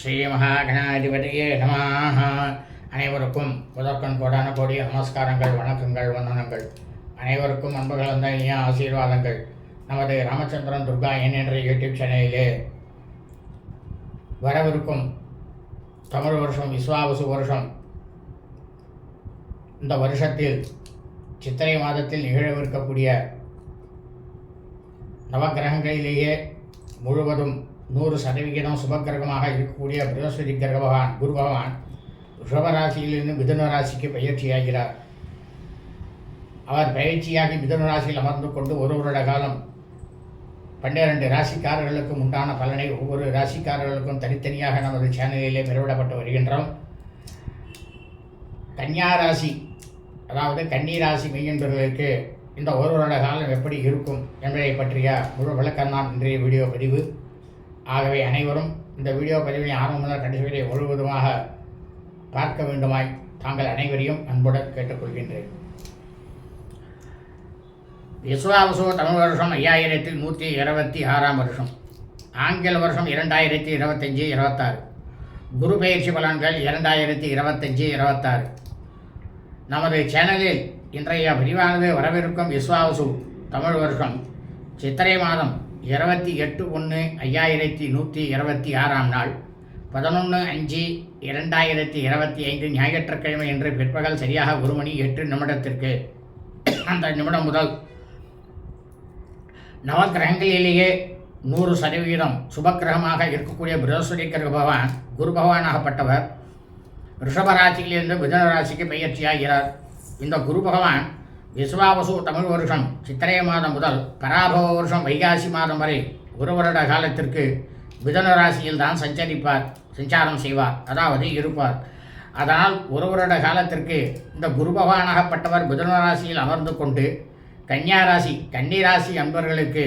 ஸ்ரீ மகாகணாதிபதியே நம அனைவருக்கும் முதற்கண் கோடான கோடிய நமஸ்காரங்கள் வணக்கங்கள் வந்தனங்கள். அனைவருக்கும் அன்பு கலந்த இனிய ஆசீர்வாதங்கள். நமது ராமச்சந்திரன் துர்கா என் என்ற யூடியூப் சேனலிலே வரவிருக்கும் தமிழ் வருஷம் விஸ்வாவசு வருஷம். இந்த வருஷத்தில் சித்திரை மாதத்தில் நிகழவிருக்கக்கூடிய நவகிரகங்களிலேயே முழுவதும் நூறு சதவிகிதம் சுபகிரகமாக இருக்கக்கூடிய பிரகஸ்பதி கிரக பகவான் குரு பகவான் ரிஷபராசியிலிருந்து மிதுன ராசிக்கு பயிற்சியாகிறார். அவர் பயிற்சியாகி மிதுன ராசியில் அமர்ந்து கொண்டு ஒரு வருட காலம் பன்னிரண்டு ராசிக்காரர்களுக்கும் உண்டான பலனை ஒவ்வொரு ராசிக்காரர்களுக்கும் தனித்தனியாக நமது சேனலிலே பெருவிடப்பட்டு வருகின்றோம். கன்னியா ராசி அதாவது கன்னி ராசி மெய்யன்பர்களுக்கு இந்த ஒரு வருட காலம் எப்படி இருக்கும் என்பதை பற்றிய முழு விளக்கம் தான் இன்றைய வீடியோ பதிவு. ஆகவே அனைவரும் இந்த வீடியோ பதிவினை ஆரம்பம் முதல் கடைசி வரை முழுவதுமாக பார்க்க வேண்டுமாய் தாங்கள் அனைவரையும் அன்புடன் கேட்டுக்கொள்கின்றேன். விஸ்வாவசோ தமிழ் வருஷம் ஐயாயிரத்தி நூற்றி இருபத்தி ஆறாம் வருஷம். ஆங்கில வருஷம் இரண்டாயிரத்தி இருபத்தஞ்சி இருபத்தாறு. குரு பயிற்சி பலன்கள் இரண்டாயிரத்தி இருபத்தஞ்சி இருபத்தாறு. நமது சேனலில் இன்றைய விரிவானது வரவிருக்கும் விஸ்வாவசு தமிழ் வருஷம் சித்திரை மாதம் இருபத்தி எட்டு ஒன்று ஐயாயிரத்தி நூற்றி இருபத்தி ஆறாம் நாள் பதினொன்று அஞ்சு இரண்டாயிரத்தி இருபத்தி ஐந்து ஞாயிற்றுக்கிழமை என்று பிற்பகல் சரியாக ஒரு மணி எட்டு நிமிடத்திற்கு அந்த நிமிடம் முதல் நவக்கிரகங்களிலேயே நூறு சதவீதம் சுபக்கிரகமாக இருக்கக்கூடிய பிரகஸ்பதி கிரக பகவான் குரு பகவானாகப்பட்டவர் ரிஷபராசியிலிருந்து மிதன ராசிக்கு பயிற்சியாகிறார் இந்த குரு பகவான் விஸ்வாவசு தமிழ் வருஷம் சித்திரை மாதம் முதல் பராபவ வருஷம் வைகாசி மாதம் வரை ஒரு வருட காலத்திற்கு மிதன ராசியில் தான் சஞ்சரிப்பார் சஞ்சாரம் செய்வார் அதாவது இருப்பார். அதனால் ஒரு வருட காலத்திற்கு இந்த குரு பகவானாகப்பட்டவர் ராசியில் அமர்ந்து கொண்டு கன்னியா ராசி கன்னி ராசி அன்பர்களுக்கு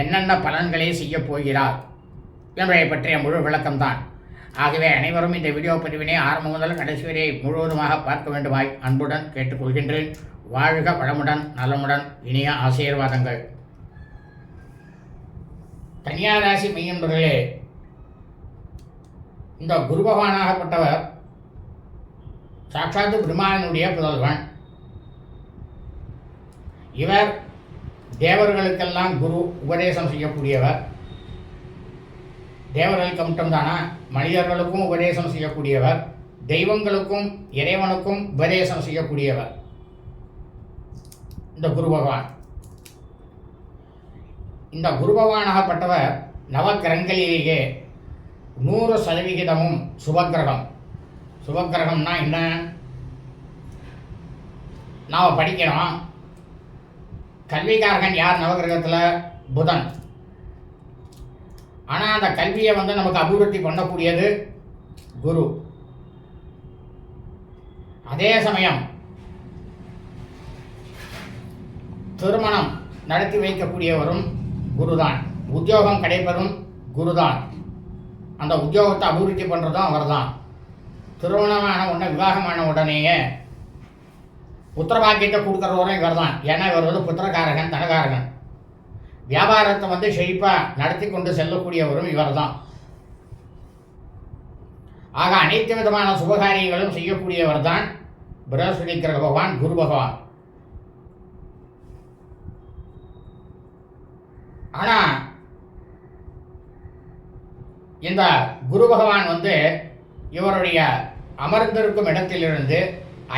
என்னென்ன பலன்களை செய்யப் போகிறார் என்பதை பற்றிய முழு விளக்கம்தான். ஆகவே அனைவரும் இந்த வீடியோ பதிவினை ஆரம்பம் முதல் கடைசி வரை முழுவதுமாக பார்க்க வேண்டுமாய் அன்புடன் கேட்டுக்கொள்கின்றேன். வாழ்க வளமுடன் நலமுடன் இனிய ஆசீர்வாதங்கள். தனியார் ராசி மையன்பர்களே இந்த குரு பகவானாகப்பட்டவர் சாட்சாத்து பிரம்மாவினுடைய புதல்வன். இவர் தேவர்களுக்கெல்லாம் குரு உபதேசம் செய்யக்கூடியவர். தேவர்களுக்கு மட்டும்தானா மனிதர்களுக்கும் உபதேசம் செய்யக்கூடியவர். தெய்வங்களுக்கும் இறைவனுக்கும் உபதேசம் செய்யக்கூடியவர். இந்த குரு பகவான். இந்த குரு பகவானாகப்பட்டவர் நவக்கிரகங்களிலேயே நூறு சதவிகிதமும் சுபக்கிரகம். சுபக்கிரகம்னா என்ன? நாம் படிக்கிறோம். கல்விக்காரகன் யார் நவகிரகத்தில் புதன். ஆனால் அந்த கல்வியை வந்து நமக்கு அபிவிருத்தி பண்ணக்கூடியது குரு. அதே சமயம் திருமணம் நடத்தி வைக்கக்கூடியவரும் குருதான். உத்தியோகம் கிடைப்பதும் குருதான். அந்த உத்தியோகத்தை அபிவிருத்தி பண்ணுறதும் அவர்தான். திருமணமான உடனே விவாகமான உடனேயே புத்திரபாக்கியத்தை கொடுக்குறவரும் இவர் தான் ஏன்னா இவர் வந்து புத்திரகாரகன் தனகாரகன் வியாபாரத்தை வந்து செழிப்பாக நடத்தி கொண்டு செல்லக்கூடியவரும் இவர் தான் ஆக அனைத்து விதமான சுபகாரியங்களும் செய்யக்கூடியவர் தான் பிரகஸ்பதி கிரக பகவான் குரு பகவான். ஆனால் இந்த குரு பகவான் வந்து இவருடைய அமர்ந்திருக்கும் இடத்திலிருந்து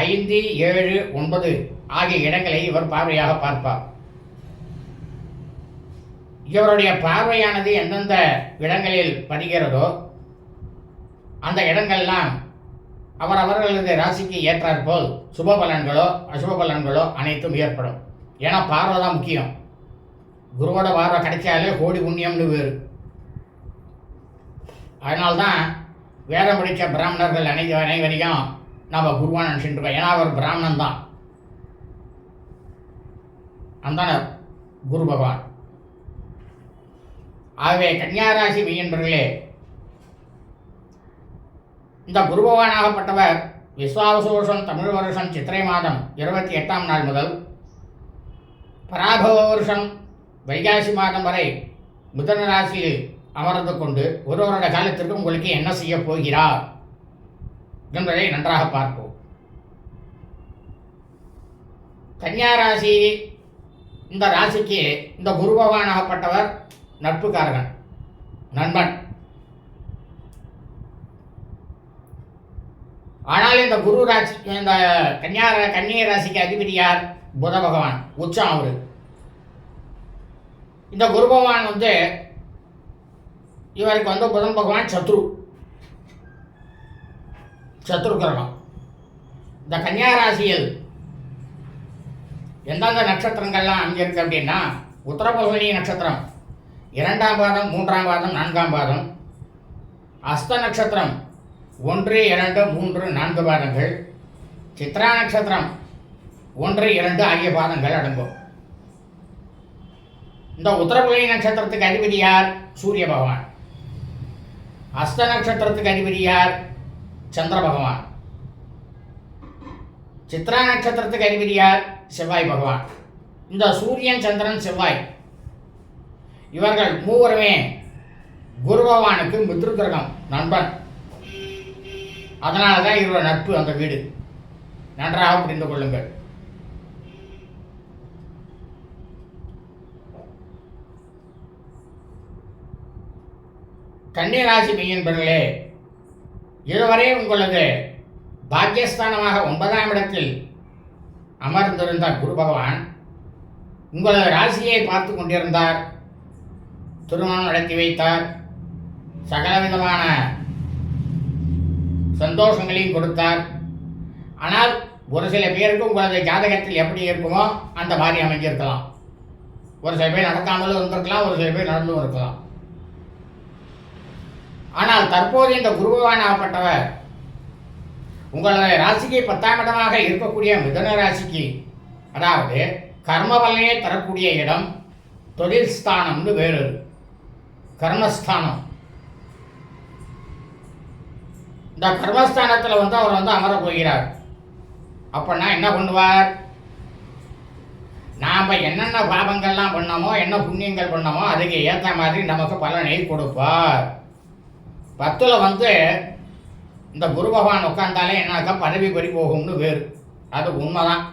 ஐந்து ஏழு ஒன்பது ஆகிய இடங்களை இவர் பார்வையாக பார்ப்பார். இவருடைய பார்வையானது எந்தெந்த இடங்களில் படுகிறதோ அந்த இடங்கள்லாம் அவர் அவர்களது ராசிக்கு ஏற்றாற்போல் சுப பலன்களோ அசுப பலன்களோ அனைத்தும் ஏற்படும். ஏன்னா பார்வை தான் முக்கியம். குருவோட பார்வை கிடைச்சாலே கோடி புண்ணியம்னு வேறு. அதனால்தான் வேதம் படித்த பிராமணர்கள் அனைத்து அனைவரையும் நாம் குருவான் நினச்சிட்டு ஏன்னா அவர் பிராமணன் தான் அந்த குரு பகவான். ஆகவே கன்னியாராசி மெய்யன்பர்களே இந்த குருபவானாகப்பட்டவர் விஸ்வாவசோஷம் தமிழ் வருஷம் சித்திரை மாதம் இருபத்தி எட்டாம் நாள் முதல் பராபவ வருஷம் வைகாசி மாதம் வரை மிதுன ராசியில் அமர்ந்து கொண்டு ஒரு வருட காலத்திற்கு உங்களுக்கு என்ன செய்ய போகிறார் என்பதை நன்றாக பார்ப்போம். கன்னியா ராசி இந்த ராசிக்கு இந்த குரு பகவானாகப்பட்டவர் நட்புக்காரகன் நண்பன். ஆனால் இந்த குரு ராசி இந்த கன்னியா கன்னிய ராசிக்கு அதிபதி யார்? புத பகவான் உச்சம் அவரு. இந்த குரு பகவான் வந்து இவருக்கு வந்து புதன் பகவான் சத்ரு. சத்ரு கிரகம். இந்த கன்னியா ராசியில் எந்தெந்த நட்சத்திரங்கள்லாம் அமைஞ்சிருக்கு அப்படின்னா உத்தரபவனி நட்சத்திரம் இரண்டாம் பாதம் மூன்றாம் பாதம் நான்காம் பாதம். அஸ்த நட்சத்திரம் ஒன்று இரண்டு மூன்று நான்கு பாதங்கள். சித்ரா நட்சத்திரம் ஒன்று இரண்டு ஆகிய பாதங்கள் அடங்கும். இந்த உத்தரபுலி நட்சத்திரத்துக்கு அதிபதி யார்? சூரிய பகவான். அஸ்த நட்சத்திரத்துக்கு அதிபதி யார்? சந்திர பகவான். சித்ரா நட்சத்திரத்துக்கு அதிபதி யார்? செவ்வாய் பகவான். இந்த சூரியன் சந்திரன் செவ்வாய் இவர்கள் மூவருமே குரு பகவானுக்கு மித்ரு நண்பன். அதனால தான் இருவர் நட்பு அந்த வீடு. நன்றாக புரிந்து கொள்ளுங்கள். கன்னிராசி மெய்யன்பர்களே இதுவரை உங்களது பாக்கியஸ்தானமாக ஒன்பதாம் இடத்தில் அமர்ந்திருந்த குரு பகவான் உங்களது ராசியை பார்த்து கொண்டிருந்தார். திருமணம் நடத்தி வைத்தார். சகலவிதமான சந்தோஷங்களையும் கொடுத்தார். ஆனால் ஒரு சில பேருக்கு உங்களது ஜாதகத்தில் எப்படி இருக்குமோ அந்த மாதிரி அமைஞ்சிருக்கலாம். ஒரு சில பேர் நடக்காமலும் இருந்திருக்கலாம் ஒரு சில பேர் நடந்தும் இருக்கலாம். ஆனால் தற்போது இந்த குருபவான் ஆகப்பட்டவர் உங்களது ராசிக்கு பத்தாம் இடமாக இருக்கக்கூடிய மிதன ராசிக்கு அதாவது கர்ம பலனையே தரக்கூடிய இடம் தொழில் ஸ்தானம்னு வேறு கர்மஸ்தானம். இந்த கர்மஸ்தானத்தில் வந்து அவர் வந்து அமர போகிறார். அப்படின்னா என்ன பண்ணுவார்? நாம் என்னென்ன பாவங்கள்லாம் பண்ணோமோ என்ன புண்ணியங்கள் பண்ணோமோ அதுக்கு ஏற்ற மாதிரி நமக்கு பலனை கொடுப்பார். பத்தில் வந்து இந்த குரு பகவான் உட்காந்தாலே என்னாக்கா பதவி பறி போகும்னு வேறு. அது உண்மைதான்.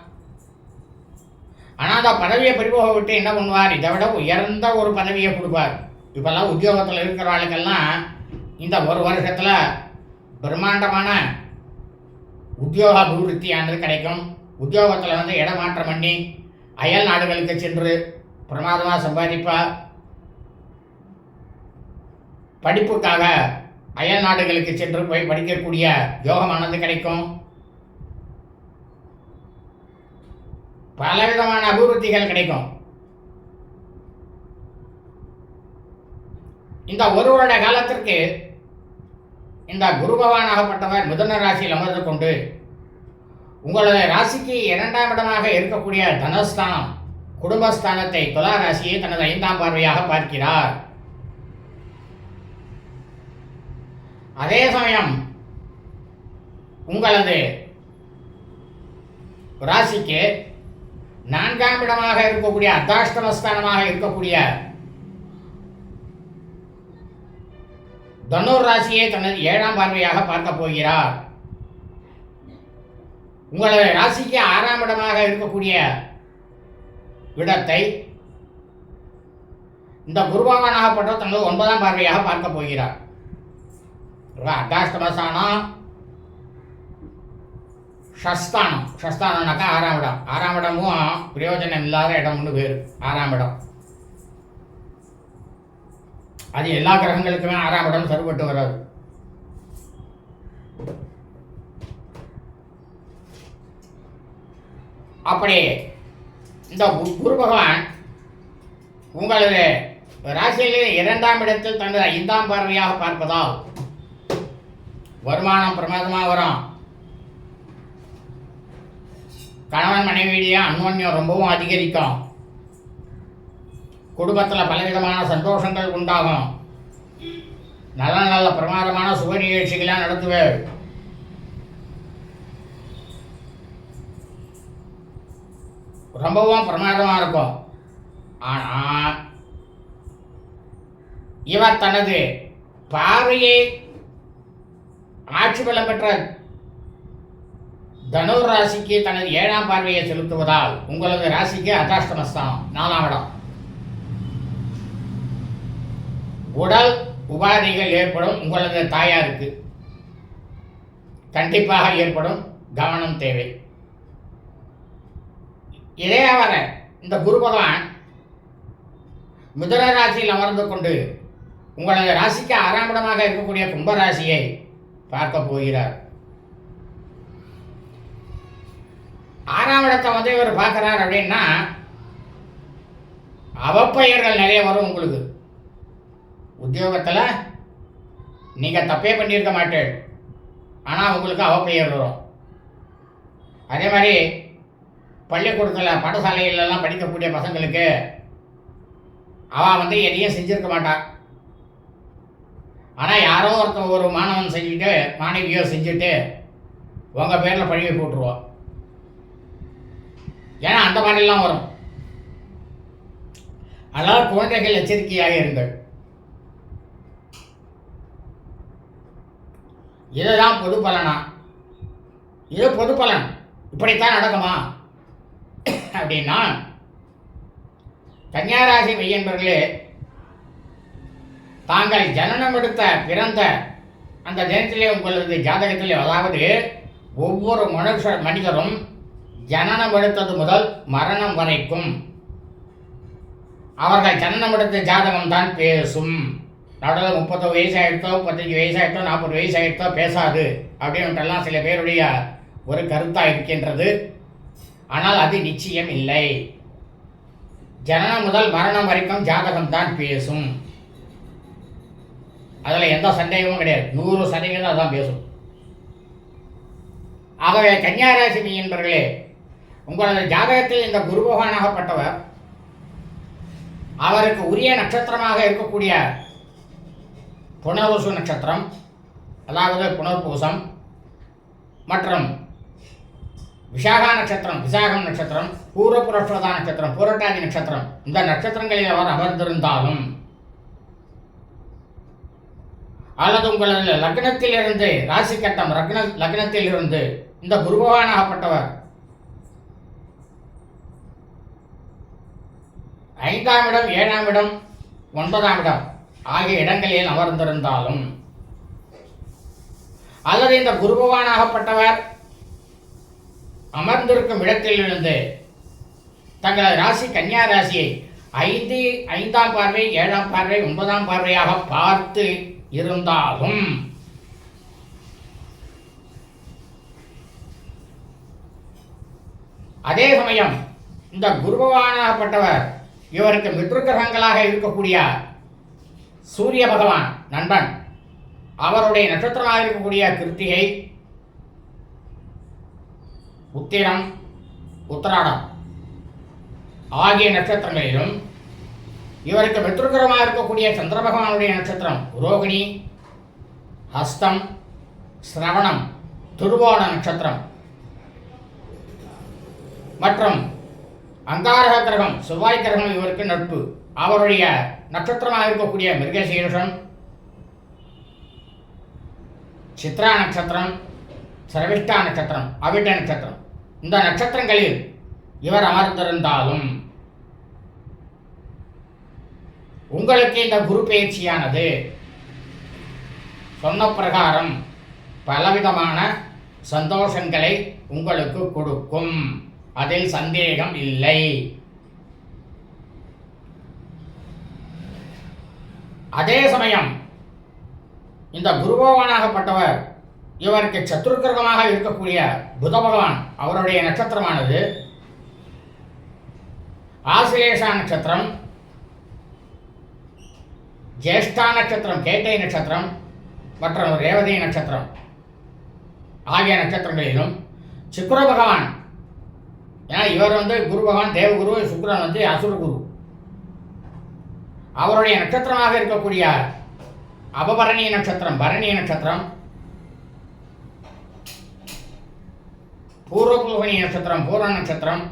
ஆனால் அந்த பதவியை பறிபோக விட்டு என்ன பண்ணுவார்? இதை விட உயர்ந்த ஒரு பதவியை கொடுப்பார். இப்போல்லாம் உத்தியோகத்தில் இருக்கிறவர்களுக்கெல்லாம் இந்த ஒரு வருஷத்தில் பிரம்மாண்டமான உத்தியோக அபிவிருத்தியானது கிடைக்கும். உத்தியோகத்தில் வந்து இடமாற்றம் பண்ணி அயல் நாடுகளுக்கு சென்று பிரமாதமாக சம்பாதிப்பா. படிப்புக்காக அயல் நாடுகளுக்கு சென்று போய் படிக்கக்கூடிய யோகமானது கிடைக்கும். பலவிதமான அபிவிருத்திகள் கிடைக்கும். இந்த ஒரு வருட காலத்திற்கு இந்த குரு பகவானாகப்பட்டவர் ராசியில் அமர்ந்து கொண்டு உங்களது ராசிக்கு இரண்டாம் இடமாக இருக்கக்கூடிய தனஸ்தானம் குடும்பஸ்தானத்தை துலா ராசியை தனது ஐந்தாம் பார்வையாக பார்க்கிறார். அதே சமயம் உங்களது ராசிக்கு நான்காம் இடமாக இருக்கக்கூடிய அர்த்தாஷ்டமஸ்தானமாக இருக்கக்கூடிய தனுர் ராசியை தனது ஏழாம் பார்வையாக பார்க்க போகிறார். உங்களது ராசிக்கு ஆறாம் இடமாக இருக்கக்கூடிய இடத்தை இந்த குருபகவானாகப்பட்ட தனது ஒன்பதாம் பார்வையாக பார்க்க போகிறார். அர்த்தாஷ்டமஸ்தானம் ஷஸ்தானம் ஷஸ்தானம்னாக்கா ஆறாம் இடம். ஆறாம் இடமும் பிரயோஜனம் இல்லாத இடம்னு பேர் ஆறாம் இடம். அது எல்லா கிரகங்களுக்குமே ஆறாம் இடம் சரிபட்டு வராது. அப்படி இந்த குரு பகவான் உங்களது ராசியிலே இரண்டாம் இடத்தில் தனது ஐந்தாம் பார்வையாக பார்ப்பதால் வருமானம் பிரமாதமாக வரும். கணவன் மனைவியிடையே அன்யோன்யம் ரொம்பவும் அதிகரிக்கும். குடும்பத்தில் பலவிதமான சந்தோஷங்கள் உண்டாகும். நல்ல நல்ல பிரமாதமான சுப நிகழ்ச்சிகளாக நடத்துவேன் ரொம்பவும் பிரமாதமாக இருக்கும். ஆனால் இவர் தனது பார்வையை ஆட்சி பலம் பெற்ற தனுர் ராசிக்கு தனது ஏழாம் பார்வையை செலுத்துவதால் உங்களது ராசிக்கு அதாஷ்டமஸ்தானம் நாலாம் இடம். உடல் உபாதைகள் ஏற்படும் உங்களது தாயாருக்கு கண்டிப்பாக ஏற்படும் கவனம் தேவை. இதே வர இந்த குரு பகவான் மிதுன ராசியில் அமர்ந்து கொண்டு உங்களது ராசிக்கு ஆறாம் இடமாக இருக்கக்கூடிய கும்பராசியை பார்க்க போகிறார். ஆறாம் இடத்தை வந்து இவர் பார்க்குறார் அப்படின்னா அவப்பெயர்கள் நிறைய வரும் உங்களுக்கு. உத்தியோகத்தில் நீங்கள் தப்பே பண்ணியிருக்க மாட்டேன். ஆனால் உங்களுக்கு அவப்பெயர் வரும். அதே மாதிரி பள்ளிக்கூடத்தில் பாடசாலையிலலாம் படிக்கக்கூடிய பசங்களுக்கு அவள் வந்து எதையும் செஞ்சுருக்க மாட்டான் ஆனால் யாரோ ஒருத்தன் ஒரு மாணவன் செஞ்சுட்டு மாணவியோ செஞ்சுட்டு உங்கள் பேரில் பழிவை போட்டுருவோம் ஏன்னா அந்த மாதிரிலாம் வரும். அதனால் குழந்தைகள் எச்சரிக்கையாக இருங்கள். இதுதான் பொது பலனா? இது பொது பலன். இப்படித்தான் நடக்குமா? அப்படின்னா கன்னியாராசி மெய்யன்பர்களே தாங்கள் ஜனனம் எடுத்த பிறந்த அந்த தினத்திலே உங்களது ஜாதகத்திலே அதாவது ஒவ்வொரு மனுஷ மனிதரும் ஜனனம் எடுத்தது முதல் மரணம் வரைக்கும். அவர்கள் ஜனனம் எடுத்த ஜாதகம் தான் பேசும். நடுவில் முப்பது வயசு ஆகிட்டோ முப்பத்தஞ்சு வயசு ஆகிட்டோ நாற்பது வயசு ஆகிட்டோ பேசாது அப்படின்ட்டெல்லாம் சில பேருடைய ஒரு கருத்தாக இருக்கின்றது. ஆனால் அது நிச்சயம் இல்லை ஜனனம் முதல் மரணம் வரைக்கும் ஜாதகம் தான் பேசும். அதில் எந்த சந்தேகமும் கிடையாது. நூறு சதவீதம் அதான் பேசும். ஆகவே கன்னியாராசி என்பர்களே உங்களது ஜாதகத்தில் இந்த குரு பகவானாகப்பட்டவர் அவருக்கு உரிய நட்சத்திரமாக இருக்கக்கூடிய புனர்வசு நட்சத்திரம் அதாவது புனர்பூசம். மற்றும் விசாகா நட்சத்திரம் விசாகம் நட்சத்திரம் பூர்வ நட்சத்திரம் பூரட்டாதி நட்சத்திரம். இந்த நட்சத்திரங்களில் அவர் அமர்ந்திருந்தாலும் அல்லது உங்களது லக்னத்திலிருந்து ராசி கட்டம் லக்ன லக்னத்தில் இருந்து இந்த குருபவானாகப்பட்டவர் ஐந்தாம் இடம் ஏழாம் இடம் ஒன்பதாம் இடம். ஆகிய இடங்களில் அமர்ந்திருந்தாலும் அல்லது இந்த குருபவானாகப்பட்டவர் அமர்ந்திருக்கும் இடத்திலிருந்து தங்களது ராசி கன்னியா ராசியை ஐந்து ஐந்தாம் பார்வை ஏழாம் பார்வை ஒன்பதாம் பார்வையாக பார்த்து இருந்தாலும் அதே சமயம் இந்த குருபவானாகப்பட்டவர் இவருக்கு மித்ருக்கிரகங்களாக இருக்கக்கூடிய சூரிய பகவான் நண்பன் அவருடைய நட்சத்திரமாக இருக்கக்கூடிய கிருத்திகை உத்திரம் உத்தராடம் ஆகிய நட்சத்திரங்களிலும் இவருக்கு மித்ருக்கிரமாக இருக்கக்கூடிய சந்திர பகவானுடைய நட்சத்திரம் ரோகிணி ஹஸ்தம் சிரவணம் துருவோண நட்சத்திரம் மற்றும் அங்காரக கிரகம் செவ்வாய் கிரகம் இவருக்கு நட்பு. அவருடைய நட்சத்திரமாக இருக்கக்கூடிய மிருகசீருஷம் சித்ரா நட்சத்திரம் சரவிஷ்டா நட்சத்திரம் அவிட்ட நட்சத்திரம். இந்த நட்சத்திரங்களில் இவர் அமர்ந்திருந்தாலும் உங்களுக்கு இந்த குரு பயிற்சியானது சொன்ன பிரகாரம் பலவிதமான சந்தோஷங்களை உங்களுக்கு கொடுக்கும். அதில் சந்தேகம் இல்லை. அதே சமயம் இந்த குருபகவானாகப்பட்டவர் இவருக்கு சத்துருக்கிரகமாக இருக்கக்கூடிய புத பகவான் அவருடைய நட்சத்திரமானது. ஆசிலேஷா நட்சத்திரம் ஜேஷ்டா நட்சத்திரம் கேட்டை நட்சத்திரம் மற்றும் ரேவதி நட்சத்திரம் ஆகிய நட்சத்திரங்களிலும் சுக்கர பகவான் ஏன்னா இவர் வந்து குரு பகவான் தேவகுரு சுக்கரன் வந்து அசுர குரு அவருடைய நட்சத்திரமாக இருக்கக்கூடிய அபபரணி நட்சத்திரம் பரணி நட்சத்திரம் பூர்வ நட்சத்திரம் பூர்வ நட்சத்திரம்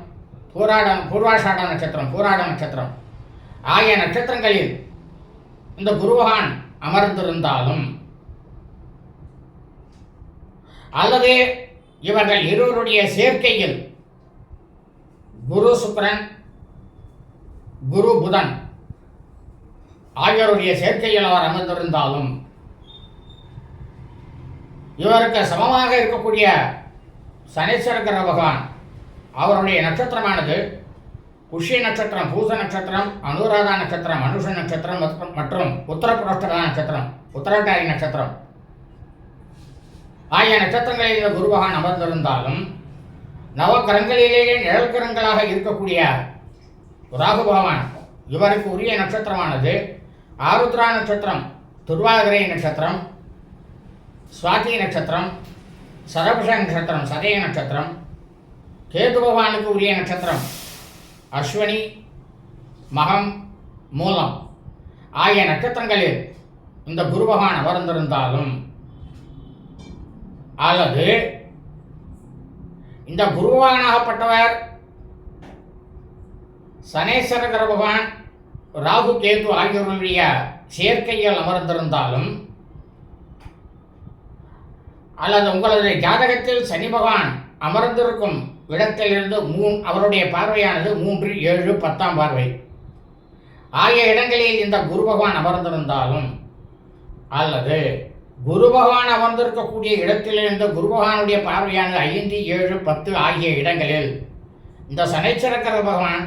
பூராட பூர்வாஷாட நட்சத்திரம் பூராட நட்சத்திரம் ஆகிய நட்சத்திரங்களில் இந்த குருவான் அமர்ந்திருந்தாலும் அல்லது இவர்கள் இருவருடைய சேர்க்கையில் குரு சுக்கரன் குரு புதன் ஆகியோருடைய சேர்க்கையில் அவர் அமர்ந்திருந்தாலும் இவருக்கு சமமாக இருக்கக்கூடிய சனீஸ்வரகர பகவான் அவருடைய நட்சத்திரமானது புஷ்ய நட்சத்திரம் பூச நட்சத்திரம் அனுராதா நட்சத்திரம் மனுஷ நட்சத்திரம் மற்றும்- மற்றும் நட்சத்திரம் உத்தரட்டாரி நட்சத்திரம். ஆகிய நட்சத்திரங்களில் இந்த அமர்ந்திருந்தாலும் நவக்கரங்களிலேயே நிழல்கிரங்களாக இருக்கக்கூடிய ராகு பகவான் இவருக்கு உரிய நட்சத்திரமானது ஆருத்ரா நட்சத்திரம் துர்வாதிரை நட்சத்திரம் சுவாதி நட்சத்திரம் சரபுஷ நட்சத்திரம் சதய நட்சத்திரம் கேது பகவானுக்கு உரிய நட்சத்திரம் அஸ்வினி மகம் மூலம். ஆகிய நட்சத்திரங்களில் இந்த குரு பகவான் அமர்ந்திருந்தாலும் அல்லது இந்த குருவானாகப்பட்டவர் சனேஸ்வரகர பகவான் ராகு கேது ஆகியோருடைய சேர்க்கையால் அமர்ந்திருந்தாலும் அல்லது உங்களது ஜாதகத்தில் சனி பகவான் அமர்ந்திருக்கும் இடத்திலிருந்து மூன் அவருடைய பார்வையானது மூன்று ஏழு பத்தாம் பார்வை. ஆகிய இடங்களில் இந்த குரு பகவான் அமர்ந்திருந்தாலும் அல்லது குரு பகவான் அமர்ந்திருக்கக்கூடிய இடத்திலிருந்து குரு பகவானுடைய பார்வையானது ஐந்து ஏழு பத்து ஆகிய இடங்களில் இந்த சனைச்சரக்கர பகவான்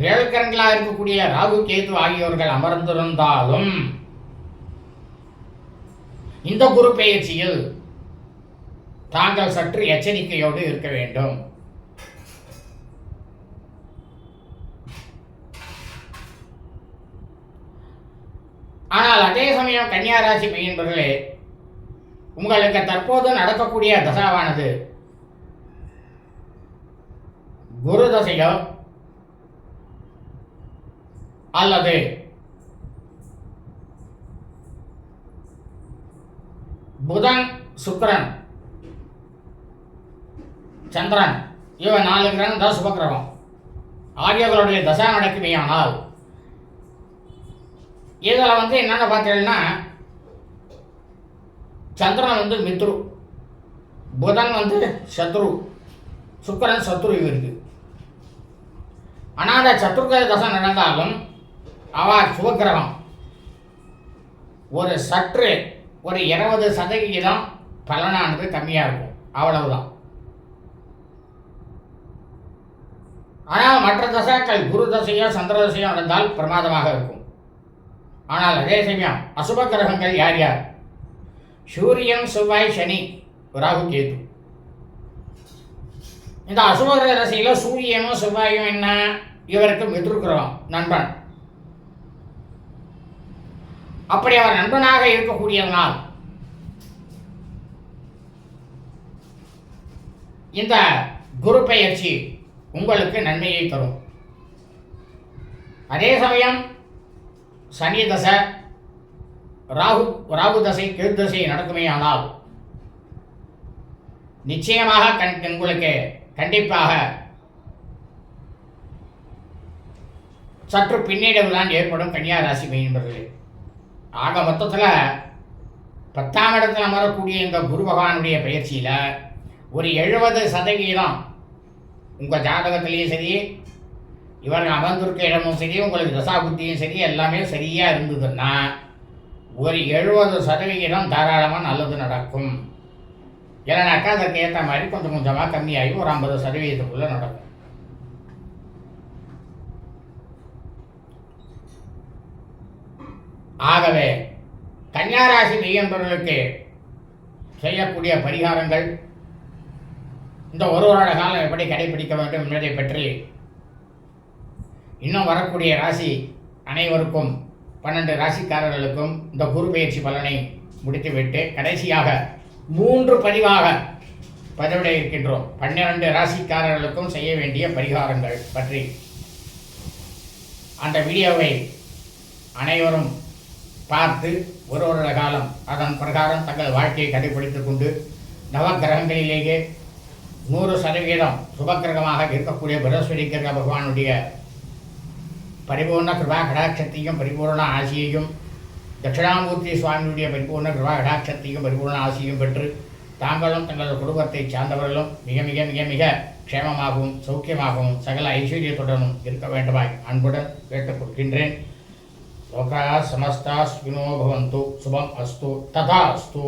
நிழல்கரங்களாக இருக்கக்கூடிய ராகு கேது ஆகியோர்கள் அமர்ந்திருந்தாலும் இந்த குரு பெயர்ச்சியில் தாங்கள் சற்று எச்சரிக்கையோடு இருக்க வேண்டும். ஆனால் அதே சமயம் கன்னியாராசி மெய்யன்பர்களே உங்களுக்கு தற்போது நடக்கக்கூடிய தசாவானது குரு தசையோ அல்லது புதன் சுக்கரன் சந்திரன் இவன் நாலு கிரகம் தான் சுபக்கிரகம் ஆகியவர்களுடைய தசா நடக்குமையானால் இதில் வந்து என்னென்ன பார்த்தீங்கன்னா சந்திரன் வந்து மித்ரு புதன் வந்து சத்ரு சுக்கிரன் சத்ரு இவருக்கு ஆனால் அந்த சத்ருக்கர தசை நடந்தாலும் அவா சுபக்கிரகம். ஒரு சற்று ஒரு இருபது சதவிகிதம் பலனானது கம்மியாக இருக்கும். அவ்வளவுதான். ஆனால் மற்ற தசாக்கள் குரு தசையோ சந்திர தசையோ நடந்தால் பிரமாதமாக இருக்கும். ஆனால் அதே சமயம் அசுப கிரகங்கள் யார் யார்? சூரியன் செவ்வாய் சனி ராகு கேது. இந்த அசுப கிரக தசையில் சூரியனும் செவ்வாயும் என்ன? இவருக்கு மிதிர்கிரகம் நண்பன். அப்படி அவர் நண்பனாக இருக்கக்கூடியதனால் இந்த குரு பயிற்சி உங்களுக்கு நன்மையை தரும். அதே சமயம் சனி தசை ராகு ராகு தசை கேது தசை நடக்குமே ஆனால் நிச்சயமாக கண் உங்களுக்கு கண்டிப்பாக சற்று பின்னடைவு தான் ஏற்படும் கன்னியா ராசி மெயின்பர்களே ஆக மொத்தத்தில் பத்தாம் இடத்துல அமரக்கூடிய இந்த குரு பகவானுடைய பயிற்சியில் ஒரு எழுபது சதவீதம் உங்கள் ஜாதகத்திலையும் சரி இவர் அமர்ந்திருக்க இடமும் சரி உங்களுக்கு தசா புத்தியும் சரி எல்லாமே சரியாக இருந்ததுன்னா ஒரு எழுபது சதவிகிதம் தாராளமாக நல்லது நடக்கும். இல்லைனாக்கா அதற்கு ஏற்ற மாதிரி கொஞ்சம் கொஞ்சமாக கம்மியாகி ஒரு ஐம்பது சதவீதத்துக்குள்ளே நடக்கும். ஆகவே கன்னியாராசி மெய்யன்பர்களுக்கு செய்யக்கூடிய பரிகாரங்கள் இந்த ஒரு வருட காலம் எப்படி கடைபிடிக்க வேண்டும் என்பதை பற்றி இன்னும் வரக்கூடிய ராசி அனைவருக்கும் பன்னெண்டு ராசிக்காரர்களுக்கும் இந்த குரு பயிற்சி பலனை முடித்துவிட்டு கடைசியாக மூன்று பதிவாக பதிவிட இருக்கின்றோம். பன்னிரண்டு ராசிக்காரர்களுக்கும் செய்ய வேண்டிய பரிகாரங்கள் பற்றி. அந்த வீடியோவை அனைவரும் பார்த்து ஒரு வருட காலம் அதன் பிரகாரம் தங்கள் வாழ்க்கையை கடைபிடித்துக் கொண்டு நவக்கிரகங்களிலேயே நூறு சதவீதம் சுபக்கிரகமாக இருக்கக்கூடிய பிரகஸ்வரி கிரக பகவானுடைய பரிபூர்ண கிருபா கடாட்சத்தையும் பரிபூர்ண ஆசியையும் தட்சிணாமூர்த்தி சுவாமியுடைய பரிபூர்ண கிருபா கடாட்சத்தையும் பரிபூர்ண ஆசியையும் பெற்று தாங்களும் தங்களது குடும்பத்தை சார்ந்தவர்களும் மிக மிக மிக மிக க்ஷேமமாகவும் சௌக்கியமாகவும் சகல ஐஸ்வர்யத்துடனும் இருக்க வேண்டுமாய் அன்புடன் கேட்டுக்கொள்கின்றேன். लोका समस्ता सुखिनो भवन्तु शुभम अस्तु तथा अस्तु।